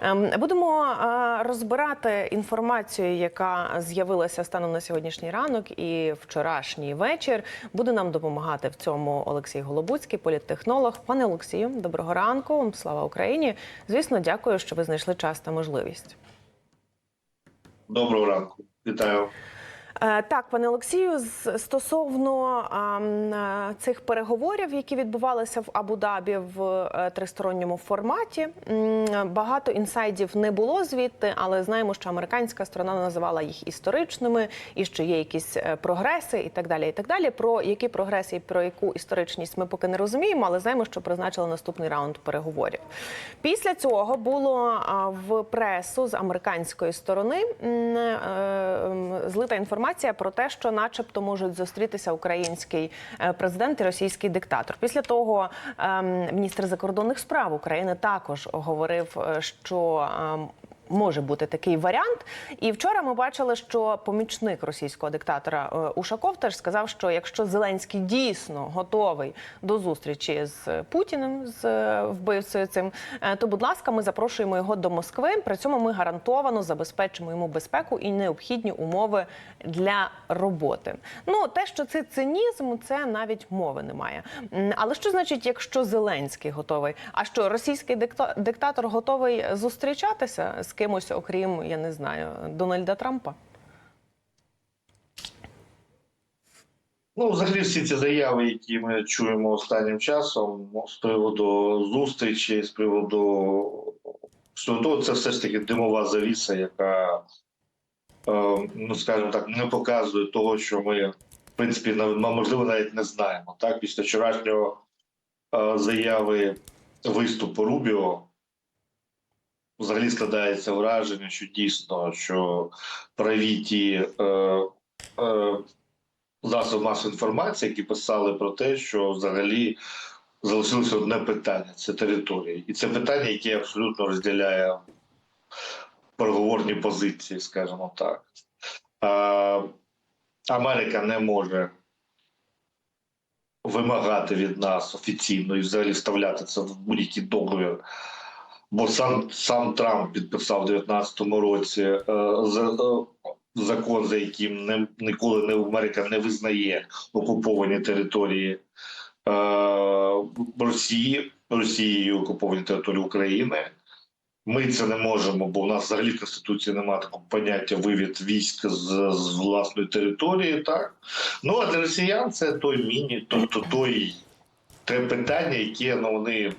Ем, Будемо е, розбирати інформацію, яка з'явилася станом на сьогоднішній ранок і вчорашній вечір. Буде нам допомагати в цьому Олексій Голобуцький, політтехнолог. Пане Олексію, доброго ранку. Слава Україні. Звісно, дякую, що ви знайшли час та можливість. Доброго ранку, вітаю. Е, Так, пане Олексію, стосовно е, цих переговорів, які відбувалися в Абу-Дабі в е, тристоронньому форматі, багато інсайдів не було звідти, але знаємо, що американська сторона називала їх історичними, і що є якісь прогреси, і так далі. І так далі. Про які прогреси і про яку історичність ми поки не розуміємо, але знаємо, що призначили наступний раунд переговорів. Після цього було в пресу з американської сторони злита інформація про те, що, начебто, можуть зустрітися український е, президент і російський диктатор. Після того ем, міністр закордонних справ України також говорив, е, що ем, Може бути такий варіант, і вчора ми бачили, що помічник російського диктатора е, Ушаков теж сказав, що якщо Зеленський дійсно готовий до зустрічі з Путіним, з е, вбивцею цим, е, то будь ласка, ми запрошуємо його до Москви. При цьому ми гарантовано забезпечимо йому безпеку і необхідні умови для роботи. Ну те, що це цинізм, це навіть мови немає. Але що значить, якщо Зеленський готовий? А що російський дикта- диктатор готовий зустрічатися з кимось, окрім я не знаю, Дональда Трампа? Ну, взагалі, всі ці заяви, які ми чуємо останнім часом з приводу зустрічі, з приводу того, це все ж таки димова завіса, яка, е, ну скажімо так, не показує того, що ми, в принципі, нав- можливо, навіть не знаємо. Так, після вчорашнього е, заяви виступу Рубіо. Взагалі складається враження, що дійсно, що праві ті е, е, засоб масової інформації, які писали про те, що взагалі залишилося одне питання це території. І це питання, яке абсолютно розділяє переговорні позиції, скажімо так. А, Америка не може вимагати від нас офіційно і взагалі вставляти це в будь-який договір. Бо сам сам Трамп підписав у 2019 році е, за, е, закон, за яким не, ніколи не Америка не визнає окуповані території е, Росії, Росією окуповані території України. Ми це не можемо, бо у нас взагалі в Конституції немає такого поняття вивід військ з, з власної території. Так ну а для росіян це той міні, тобто той те питання, яке ну вони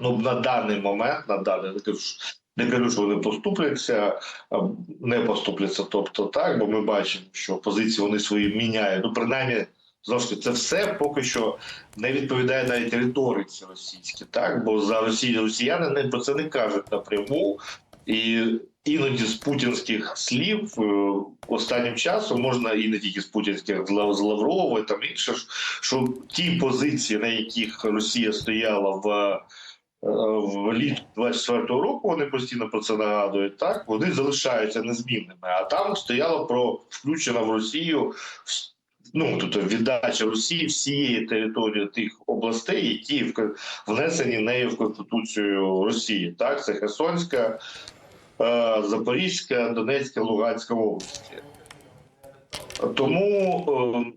ну на даний момент, на даний не кажу, не кажу, що вони поступляться, не поступляться. Тобто, так, бо ми бачимо, що позиції вони свої міняють. Ну, принаймні, знову це все поки що не відповідає навіть риториці російській, так бо за Росії росіяни не про це не кажуть напряму. І іноді з путінських слів е, останнім часом можна і не тільки з путінських з Лав- Лаврова там інше, що ті позиції, на яких Росія стояла в влітку 24-го року, вони постійно про це нагадують. Так вони залишаються незмінними. А там стояло про включена в Росію ну тобто віддача Росії всієї території тих областей, які в- внесені нею в конституцію Росії. Так, це Херсонська, е, Запорізька, Донецька, Луганська області. Тому е,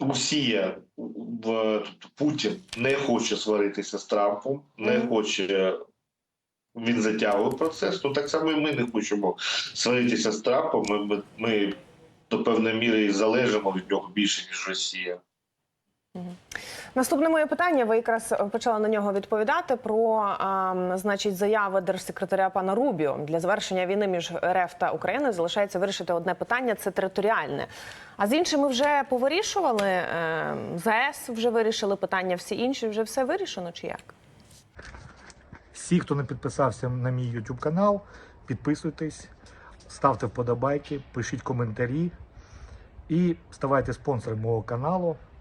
Росія в Путін не хоче сваритися з Трампом, не хоче. Він затягує процес. Ну так само і ми не хочемо сваритися з Трампом. Ми, ми, ми до певної міри залежимо від нього більше, ніж Росія. Наступне моє питання. Ви якраз почали на нього відповідати про а, значить заяви держсекретаря пана Рубіо для завершення війни між РФ та Україною залишається вирішити одне питання це територіальне. А з іншими вже повирішували е, ЗАЕС вже вирішили питання. Всі інші вже все вирішено чи як? Всі, хто не підписався на мій YouTube канал, підписуйтесь, ставте вподобайки, пишіть коментарі і ставайте спонсором мого каналу.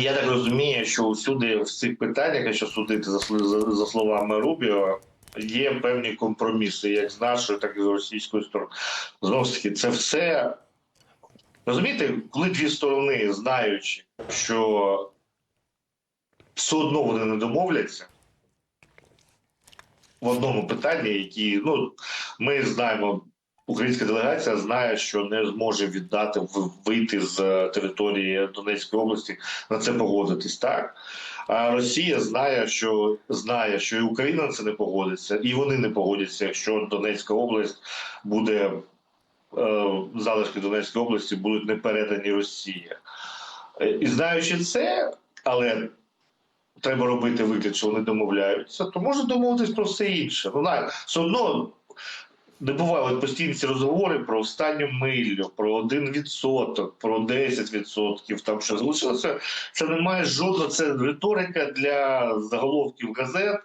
Я так розумію, що усюди в цих питаннях, якщо судити за, за, за словами Рубіо, є певні компроміси, як з нашої, так і з російської сторони. Знову ж таки, це все розумієте, коли дві сторони, знаючи, що все одно вони не домовляться в одному питанні, які ну ми знаємо. Українська делегація знає, що не зможе віддати вийти з е, території Донецької області на це погодитись, так а Росія знає, що знає, що і Україна на це не погодиться, і вони не погодяться, якщо Донецька область буде е, залишки Донецької області будуть не передані Росії. Е, І знаючи це, але треба робити вигляд, що вони домовляються, то можна домовитись про все інше. Ну, навіть все одно не бувають постійні ці розговори про останню милю, про 1%, про 10%, там що залишилося. Це не має жодного, це риторика для заголовків газет,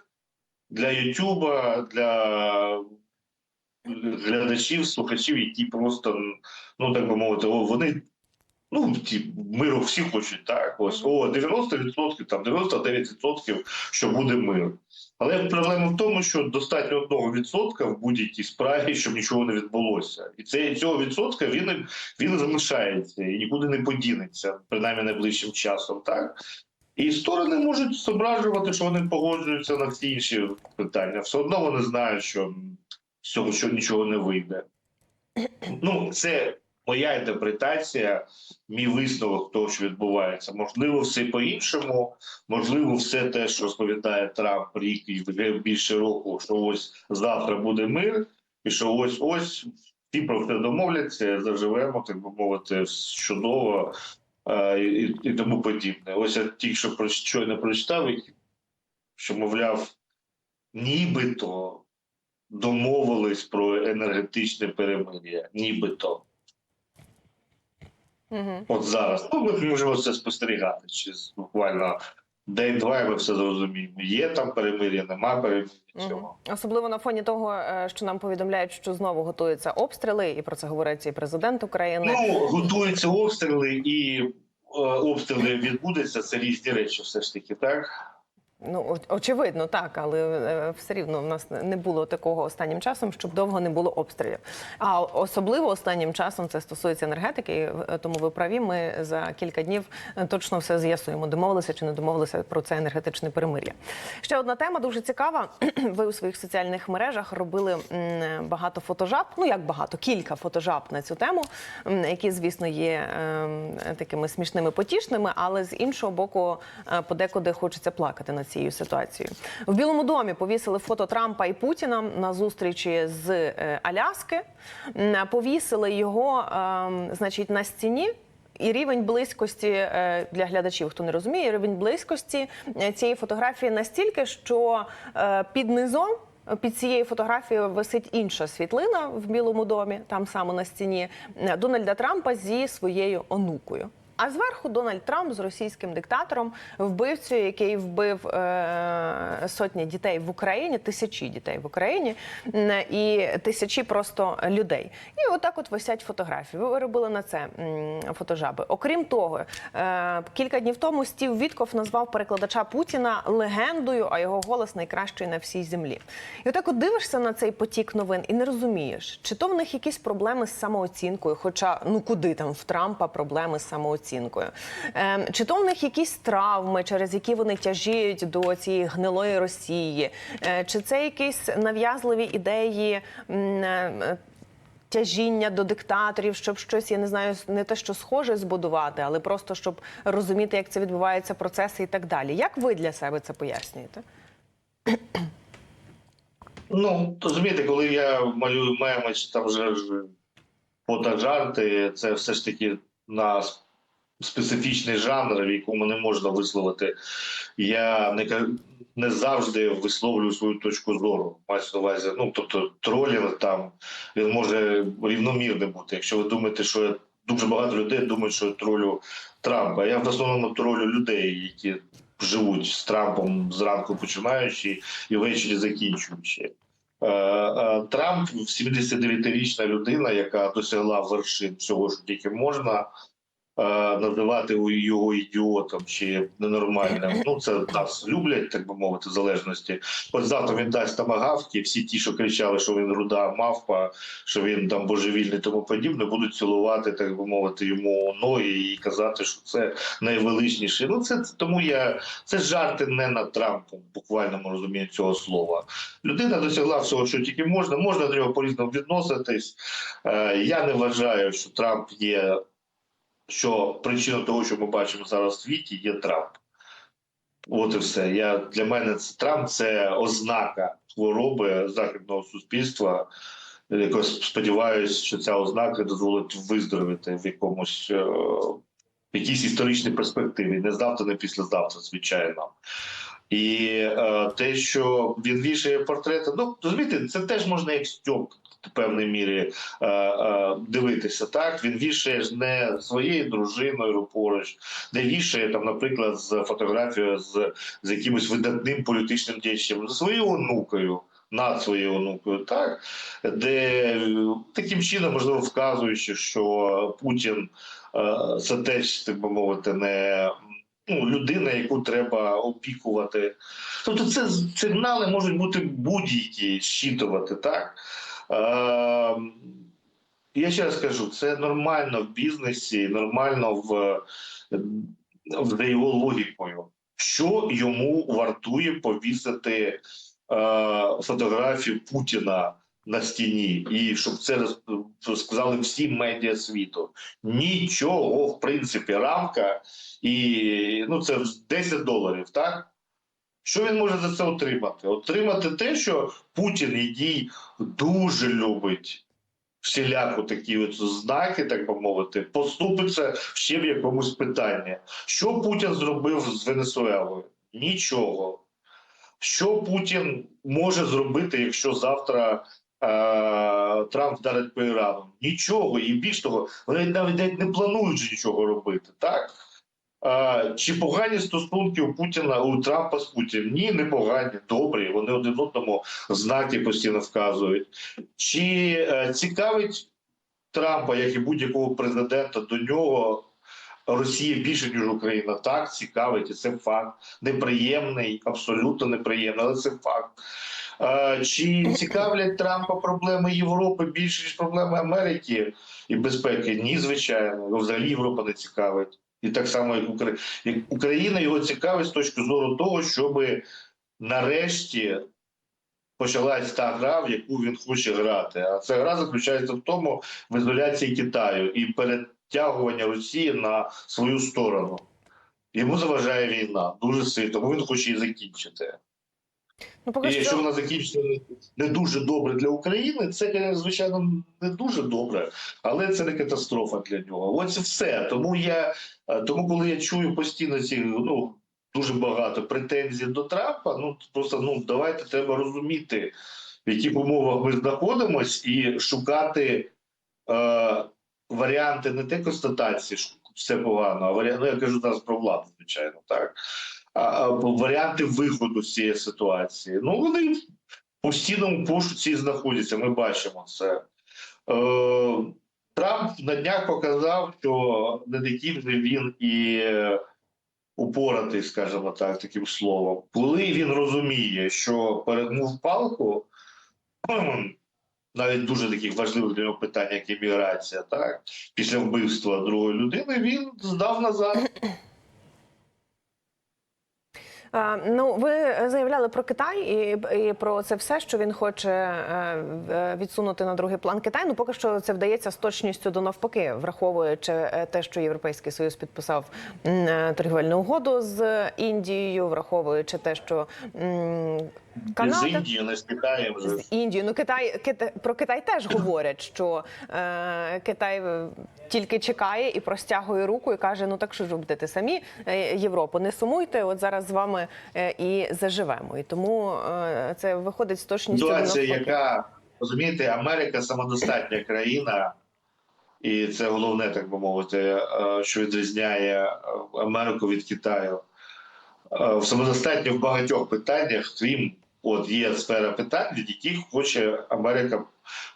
для Ютуба, для глядачів, слухачів, які просто, ну так би мовити, вони. Ну, ті, миру всі хочуть так. Ось о, 90%, там 99%, що буде мир. Але проблема в тому, що достатньо одного відсотка в будь-якій справі, щоб нічого не відбулося. І це цього відсотка він, він залишається і нікуди не подінеться, принаймні найближчим часом. Так і сторони можуть зображувати, що вони погоджуються на всі інші питання. Все одно вони знають, що з цього що нічого не вийде. Ну, це моя інтерпретація, мій висновок того, що відбувається. Можливо, все по-іншому, можливо, все те, що розповідає Трамп рік і більше року, що ось завтра буде мир, і що ось ось всі про все домовляться, заживемо, так би мовити, чудово е, і, і тому подібне. Ось я тільки що про щойно прочитав, що мовляв, нібито домовились про енергетичне перемир'я, нібито. Угу. От зараз. Ну, ми можемо це спостерігати. Чи буквально день-два, і ми все зрозуміємо. Є там перемир'я, нема перемир'я. Цього. Особливо на фоні того, е, що нам повідомляють, що знову готуються обстріли, і про це говорить і президент України. Ну, готуються обстріли, і е, обстріли відбудуться. Це різні речі, все ж таки, так? Ну очевидно, так, але е, все рівно в нас не було такого останнім часом, щоб довго не було обстрілів. А особливо останнім часом це стосується енергетики. е, Тому ви праві. Ми за кілька днів е, точно все з'ясуємо. Домовилися чи не домовилися про це енергетичне перемир'я. Ще одна тема дуже цікава. Ви у своїх соціальних мережах робили багато фотожаб. Ну як багато, кілька фотожаб на цю тему, які, звісно, є ем, такими смішними потішними, але з іншого боку, подекуди хочеться плакати над цією ситуацією. В Білому домі повісили фото Трампа і Путіна на зустрічі з е, Аляски. Повісили його, ем, значить, на стіні. І рівень близькості е, для глядачів, хто не розуміє, рівень близькості е, цієї фотографії настільки, що під низом. Під цією фотографією висить інша світлина в Білому домі, там саме на стіні Дональда Трампа зі своєю онукою. А зверху Дональд Трамп з російським диктатором, вбивцею, який вбив е, сотні дітей в Україні, тисячі дітей в Україні і тисячі просто людей. І отак от висять фотографії. Ви робили на це фотожаби. Окрім того, е, кілька днів тому Стів Вітков назвав перекладача Путіна легендою, а його голос найкращий на всій землі. І отак от дивишся на цей потік новин і не розумієш, чи то в них якісь проблеми з самооцінкою, хоча ну куди там в Трампа проблеми з самооцінкою, Ем, чи то в них якісь травми, через які вони тяжіють до цієї гнилої Росії, Е, чи це якісь нав'язливі ідеї. е, Тяжіння до диктаторів, щоб щось, я не знаю, не те, що схоже збудувати, але просто щоб розуміти, як це відбуваються процеси і так далі. Як ви для себе це пояснюєте? Ну, розумієте, коли я малюю меми чи там вже ж фотожарти, це все ж таки на специфічний жанр, в якому не можна висловити. Я не, не завжди висловлюю свою точку зору. Мається на увазі, ну тобто тролінг там він може рівномірний бути. Якщо ви думаєте, що я дуже багато людей думають, що я тролю Трампа. Я в основному тролю людей, які живуть з Трампом зранку починаючи і ввечері закінчуючи. Е, е, Трамп 79-річна людина, яка досягла вершин всього, що тільки можна. Е, Називати його ідіотом чи ненормальним. Ну це нас люблять, так би мовити, в залежності. От завтра він дасть тамагавки, всі ті, що кричали, що він руда мавпа, що він там божевільний, тому подібне, будуть цілувати, так би мовити, йому ноги і казати, що це найвеличніше. Ну це тому я це жарти не над Трампом, буквальному розумінні цього слова. Людина досягла всього, що тільки можна. Можна до нього по-різному відноситись. Е, я не вважаю, що Трамп є. Що причина того, що ми бачимо зараз в світі, є Трамп. От і все. Я для мене це Трамп це ознака хвороби західного суспільства. Якось сподіваюся, що ця ознака дозволить виздоровити в якомусь е, в якійсь історичній перспективі. Не завтра, не післязавтра, звичайно. І е, те, що він вішає портрети, ну розумієте, це теж можна як стьоп в певній мірі е, е, дивитися. Так він вішає ж не своєю дружиною поруч, не вішає там, наприклад, з фотографією з, з якимось видатним політичним діячем, з своєю онукою. Над своєю онукою, так де таким чином можливо вказуючи, що Путін е, це теж так би мовити, не ну, людина, яку треба опікувати. Тобто, це сигнали можуть бути будь-які щитувати, так. Е, я ще раз кажу, це нормально в бізнесі, нормально в, в за його логікою. Що йому вартує повісити е, фотографію Путіна на стіні, і щоб це сказали всі медіа світу. Нічого, в принципі, рамка, і ну це 10 доларів, так? Що він може за це отримати? Отримати те, що Путін, який дуже любить всіляку такі от знаки, так би мовити, поступиться ще в якомусь питанні. Що Путін зробив з Венесуелою? Нічого. Що Путін може зробити, якщо завтра е- Трамп вдарить по Ірану? Нічого. І більш того, вони навіть не планують нічого робити, так? Чи погані стосунки у Путіна у Трампа з Путіним? Ні, не погані, добрі. Вони один одному знаки постійно вказують. Чи е, цікавить Трампа, як і будь-якого президента, до нього Росія більше ніж Україна? Так, цікавить, і це факт. Неприємний, абсолютно неприємний, але це факт. Чи цікавлять Трампа проблеми Європи більше ніж проблеми Америки і безпеки? Ні, звичайно. Взагалі Європа не цікавить. І так само, як Україна. Україна його цікавить з точки зору того, щоб нарешті почалась та гра, в яку він хоче грати. А ця гра заключається в тому в ізоляції Китаю і перетягування Росії на свою сторону. Йому заважає війна дуже сильно, тому він хоче її закінчити. Ну, поки І що... якщо вона закінчиться не дуже добре для України, це звичайно не дуже добре, але це не катастрофа для нього. Ось все. Тому я е, тому, коли я чую постійно ці ну дуже багато претензій до Трампа, ну просто ну давайте треба розуміти, в яких умовах ми знаходимось, і шукати е, варіанти не те констатації, що все погано, а варіанти, ну я кажу зараз про владу, звичайно, так варіанти виходу з цієї ситуації. Ну вони в постійному пошуці знаходяться. Ми бачимо це. Е, Трамп на днях показав, що не такий вже він і упоратий, скажімо так, таким словом. Коли він розуміє, що перегнув палку, навіть дуже таких важливих для нього питань, як імміграція, так після вбивства другої людини, він здав назад. Ну, ви заявляли про Китай і, і про це все, що він хоче е, відсунути на другий план Китай. Ну поки що це вдається з точністю до навпаки, враховуючи е, те, що Європейський Союз підписав е, торгівельну угоду з Індією, враховуючи те, що м, З Індії, не з Китаєм вже. з Індією. Ну Китай Китай про Китай теж говорять, що е, Китай е, тільки чекає і простягує руку і каже: ну так що ж будете самі е, Європу, не сумуйте. От зараз з вами е, і заживемо. І тому е, це виходить з точністю Ситуація, яка розумієте, Америка самодостатня країна, і це головне, так би мовити, що відрізняє Америку від Китаю. Самодостатньо в багатьох питаннях, крім От є сфера питань, від яких хоче Америка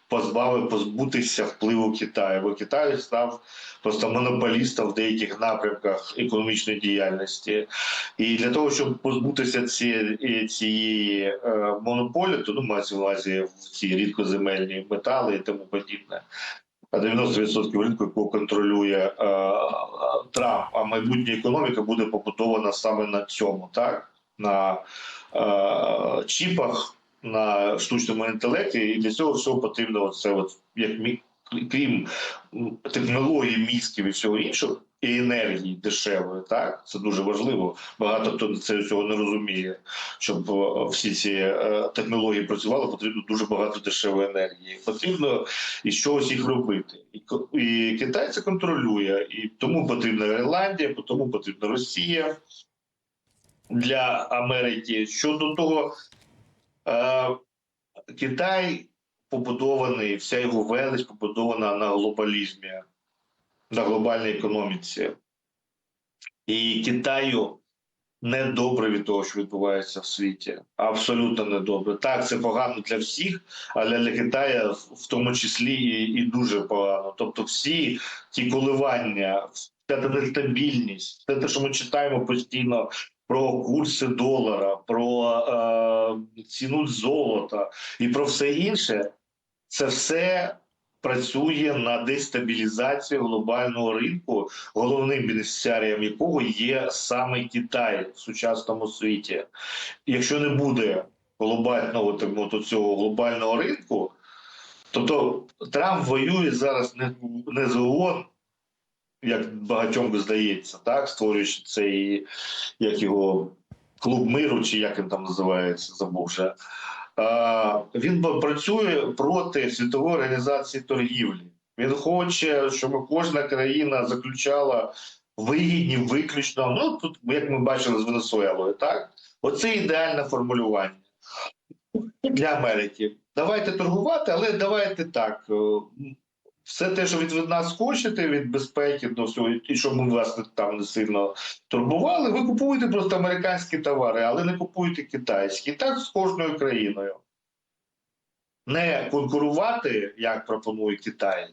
позбавити позбутися впливу Китаю, бо Китай став просто монополістом в деяких напрямках економічної діяльності. І для того, щоб позбутися цієї, цієї е, монополії, то ну, мається в увазі в ці рідкоземельні метали і тому подібне. А 90% ринку, якого контролює е, Трамп, а майбутня економіка буде побудована саме на цьому, так? На чіпах, на штучному інтелекті, і для цього всього потрібно це, от, як мі- крім м, технологій, мізків і всього іншого, і енергії дешевої, так це дуже важливо. Багато хто це цього не розуміє. Щоб е, всі ці е, технології працювали, потрібно дуже багато дешевої енергії. Потрібно із чогось їх робити. І, і Китай це контролює, і тому потрібна Ірландія, тому потрібна Росія для Америки. Щодо того, е, Китай побудований, вся його велич побудована на глобалізмі, на глобальній економіці. І Китаю недобре від того, що відбувається в світі. Абсолютно недобре. Так, це погано для всіх, але для Китаю в тому числі і, і дуже погано. Тобто, всі ті коливання, вся та нестабільність, все те, що ми читаємо постійно. Про курси долара, про е, ціну золота і про все інше, це все працює на дестабілізацію глобального ринку, головним бенефіціарієм якого є саме Китай в сучасному світі. Якщо не буде глобального так мовити, цього глобального ринку, тобто Трамп воює зараз не, не з ООН, як багатьом здається, так створюючи цей як його клуб миру, чи як він там називається, забув вже. Він працює проти світової організації торгівлі. Він хоче, щоб кожна країна заключала вигідні виключно. Ну тут, як ми бачили з Венесуелою, так оце ідеальне формулювання для Америки. Давайте торгувати, але давайте так. Все те, що від, від нас хочете, від безпеки до всього, і щоб ми вас там не сильно турбували, ви купуєте просто американські товари, але не купуєте китайські. І Так з кожною країною. Не конкурувати, як пропонує Китай.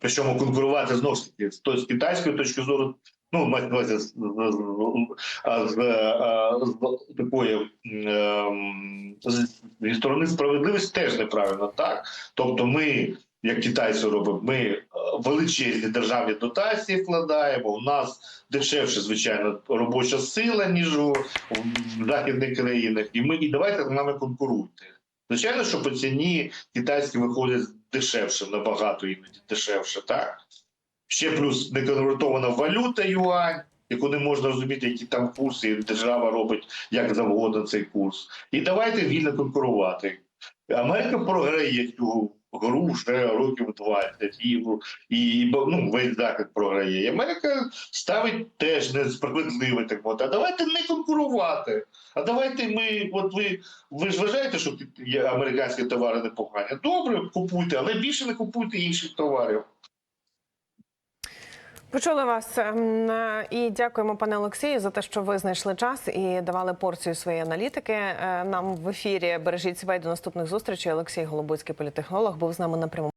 Причому конкурувати знову ж таки з китайської точки зору, ну, мається з, з, з, з, а, з такої ем, з, зі сторони справедливості теж неправильно, так? Тобто, ми, як китайці робимо, ми е, величезні державні дотації вкладаємо. У нас дешевше, звичайно, робоча сила, ніж у західних країнах. І ми і давайте з нами конкуруйте. Звичайно, що по ціні китайські виходять дешевше, набагато іноді дешевше, так? Ще плюс неконвертована валюта юань, яку не можна розуміти, які там курси, і держава робить як завгодно цей курс. І давайте вільно конкурувати. Америка програє цю гру вже років 20, і, і ну, весь захід програє. Америка ставить теж несправедливе так от. А давайте не конкурувати. А давайте ми, от ви, ви ж вважаєте, що американські товари непогані. Добре, купуйте, але більше не купуйте інших товарів. Почули вас ем, е, і дякуємо, пане Олексію, за те, що ви знайшли час і давали порцію своєї аналітики. Е, Нам в ефірі бережіть себе і до наступних зустрічей. Олексій Голобуцький політехнолог був з нами на прямому.